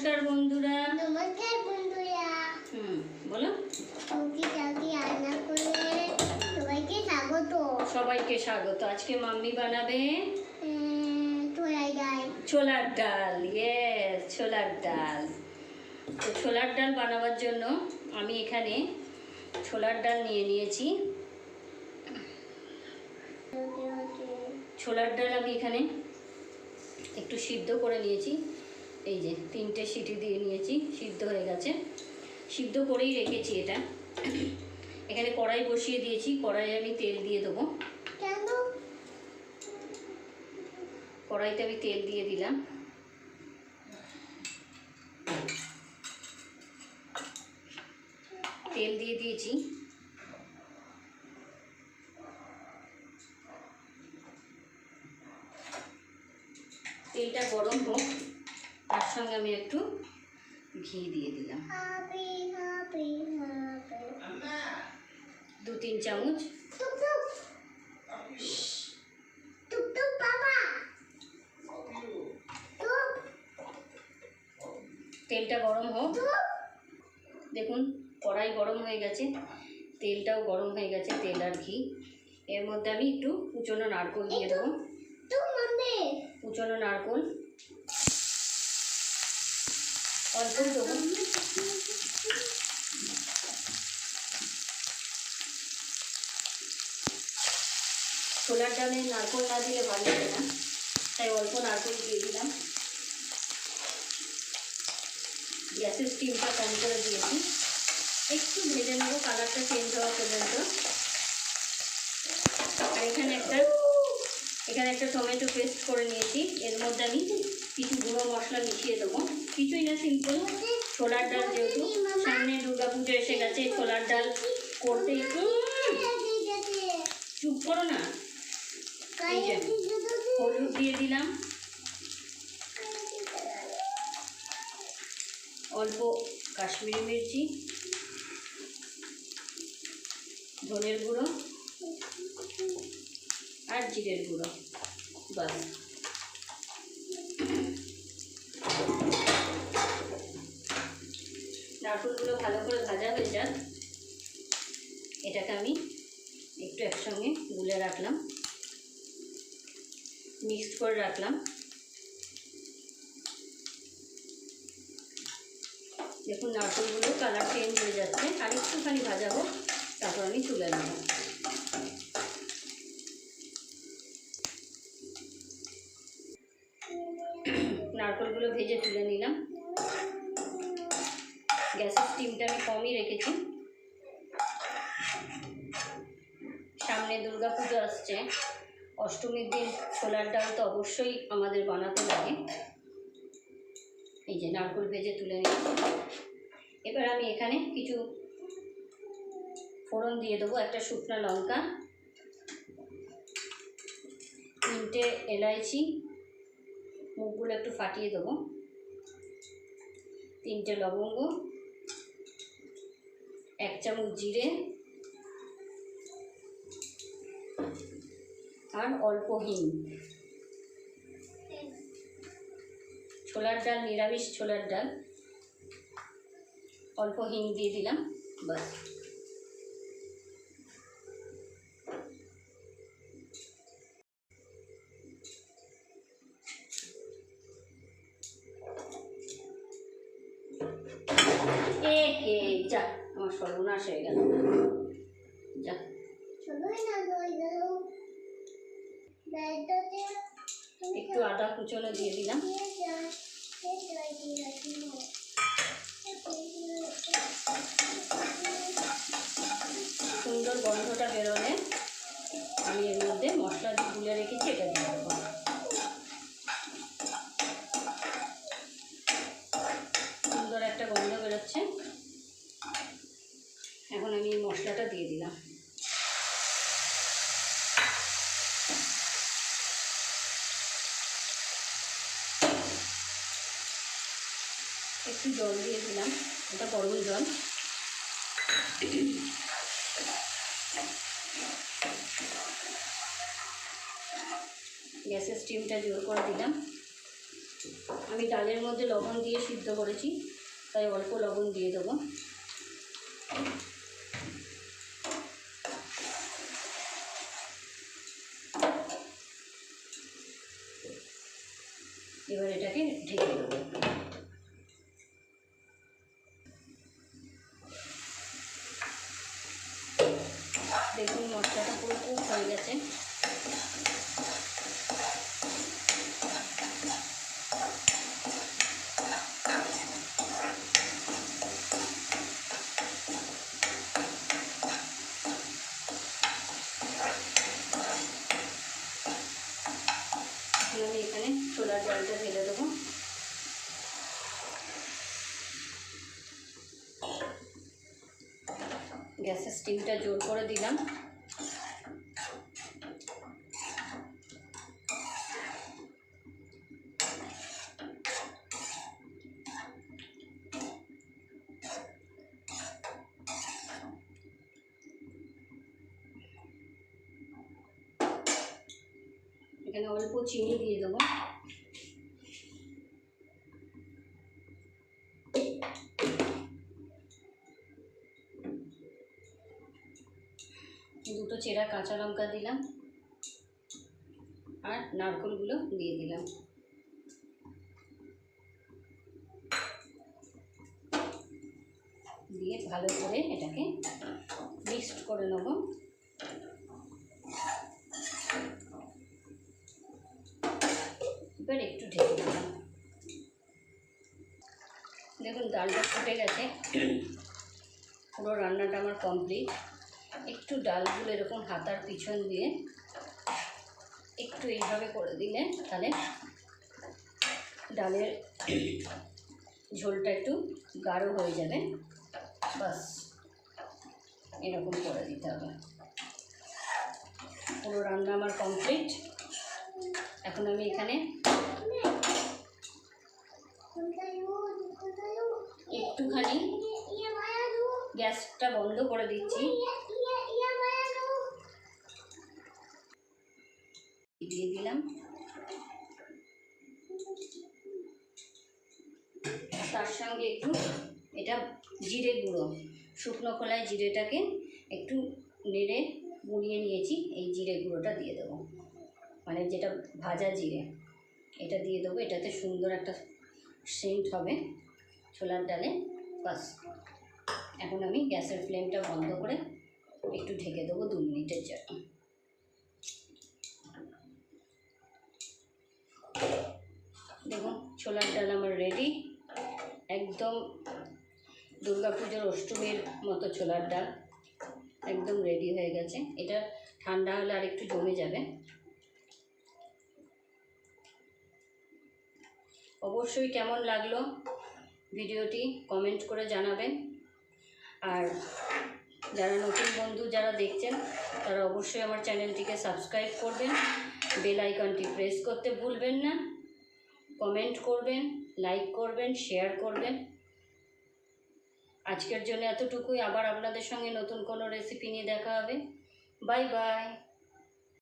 নমস্কার বন্ধুরা। নমস্কার বন্ধুরা। হুম বলো। চৌকি চাউকি রান্না করে সবাইকে স্বাগত। সবাইকে স্বাগত। আজকে মাম্মি বানাবে ছোলার ডাল। ইয়েস ছোলার ডাল। তো ছোলার ডাল বানাবার জন্য আমি এখানে ছোলার ডাল নিয়ে নিয়েছি। ছোলার ডাল আমি এখানে একটু সিদ্ধ করে নিয়েছি। এই যে তিনটে সিটি দিয়ে নিয়েছি সিদ্ধ হয়ে গেছে। সিদ্ধ করেই রেখেছি এটা। এখানে কড়াই বসিয়ে দিয়েছি কড়াইয়ে আমি তেল দিয়ে দেবো। কেন? কড়াইতে আমি তেল দিয়ে দিলাম। তেল দিয়ে দিয়েছি। তেলটা গরম সঙ্গে আমি একটু ঘি দিয়ে দিলাম। দু তিন চামচ। টুক টুক টুক টুক বাবা। টুক তেলটা গরম হোক। দেখুন কড়াই গরম হয়ে গেছে। তেলটাও গরম হয়ে গেছে তেল আর ঘি। এর মধ্যে আমি একটু কুচনো নারকোল দিয়ে দেবো। কুচনো নারকোল। অল্পই দেবো ছোলার ডালে নারকোল না দিলে ভালো লাগে না তাই অল্প নারকোল দিয়ে দিলাম গ্যাসের স্টিমটা কম করে দিয়েছি একটু ভেজে নেব কালারটা চেঞ্জ হওয়া পর্যন্ত আর এখানে একটা এখানে একটা টমেটো পেস্ট করে নিয়েছি। এর মধ্যে আমি কিছু গুঁড়ো মশলা মিশিয়ে দেবো। কিছুই না সিম্পল ছোলার ডাল যেহেতু। সামনে দুর্গা পুজো এসে গেছে, ছোলার ডাল করতে একটু চুপ করো না। হলুদ দিয়ে দিলাম। অল্প কাশ্মীরি মির্চি, ধনের গুঁড়ো। আর জিরের গুঁড়ো, বাস। নারকেলগুলো ভালো করে ভাজা হয়ে যাক। এটাকে আমি একটু একসঙ্গে গুলে রাখলাম। মিক্সড করে রাখলাম। দেখুন, নারকেলগুলো কালার চেঞ্জ হয়ে যাচ্ছে। আর একটুখানি ভাজা হোক তারপর আমি তুলে নেব। নারকেলগুলো ভেজে তুলে নিলাম। গ্যাসের স্টিমটা আমি কমই রেখেছি। সামনে দুর্গা পুজো আসছে। অষ্টমীর দিন ছোলার ডাল তো অবশ্যই আমাদের বানাতে লাগে। এই যে নারকেল ভেজে তুলে নিলাম। এবার আমি এখানে কিছু ফোড়ন দিয়ে দেবো, একটা শুকনো লঙ্কা, তিনটে এলাইচি মুখগুলো একটু ফাটিয়ে দেবো। তিনটে লবঙ্গ, এক চামচ জিরে, আর অল্প হিং। ছোলার ডাল, নিরামিষ ছোলার ডাল। অল্প হিং দিয়ে দিলাম বাস এ হে যা, আমার সর্বনাশ হয়ে গেল। যা। একটু আদা কুচনো দিয়ে দিলাম। সুন্দর গন্ধটা বেরোলে আমি এর মধ্যে মশলা গুলে রেখেছি, এটা দিয়ে দেবো সুন্দর একটা গন্ধ বেরোচ্ছে এখন আমি এই মশলাটা দিয়ে দিলাম। একটু জল দিয়ে দিলাম, ওটা গরম জল। গ্যাসের স্টিমটা জোর করে দিলাম। আমি ডালের মধ্যে লবণ দিয়ে সিদ্ধ করেছি, তাই অল্প লবণ দিয়ে দেবো। এবার এটাকে ঢেকে দেবো দেখুন মশলাটা পুরো কুক হয়ে গেছে এখন আমি এখানে ছোলার ডালটা ঢেলে দেবো। গ্যাসের স্টিমটা জোর করে দিলাম। এখানে অল্প চিনি দিয়ে দেবো। দুটো চেরা কাঁচা লঙ্কা দিলাম আর নারকলগুলো দিয়ে দিলাম। দিয়ে ভালো করে এটাকে মিক্সড করে নেব। এবার একটু ঢেকে দিলাম দেখুন, ডালটা ফুটে গেছে। পুরো রান্নাটা আমার কমপ্লিট একটু ডালগুলো এরকম হাতার পিছন দিয়ে একটু এইভাবে করে দিলে তাহলে ডালের ঝোলটা একটু গাঢ় হয়ে যাবে। বাস, এরকম করে দিতে হবে। পুরো রান্না আমার কমপ্লিট। এখন আমি এখানে একটুখানি গ্যাসটা বন্ধ করে দিচ্ছি দিয়ে দিলাম তার সঙ্গে একটু এটা জিরে গুঁড়ো। শুকনো খোলায় জিরেটাকে একটু নেড়ে গুঁড়িয়ে নিয়েছি, এই জিরে গুঁড়োটা দিয়ে দেবো। মানে যেটা ভাজা জিরে, এটা দিয়ে দেবো। এটাতে সুন্দর একটা সেন্ট হবে ছোলার ডালে। বাস। এখন আমি গ্যাসের ফ্লেমটা বন্ধ করে একটু ঢেকে দেবো দু মিনিটের জন্য। দেখুন, ছোলার ডাল আমার রেডি একদম দুর্গাপুজোর অষ্টমীর মতো ছোলার ডাল একদম রেডি হয়ে গেছে। এটা ঠান্ডা হলে আর একটু জমে যাবে। অবশ্যই কেমন লাগল ভিডিওটি কমেন্ট করে জানাবেন। আর যারা নতুন বন্ধু যারা দেখছেন, তারা অবশ্যই আমার চ্যানেলটিকে সাবস্ক্রাইব করবেন। বেল আইকনটি প্রেস করতে ভুলবেন না। কমেন্ট করবেন লাইক করবেন শেয়ার করবেন। আজকের জন্য এতটুকুই। আবার আপনাদের সঙ্গে নতুন কোনো রেসিপি নিয়ে দেখা হবে। Bye bye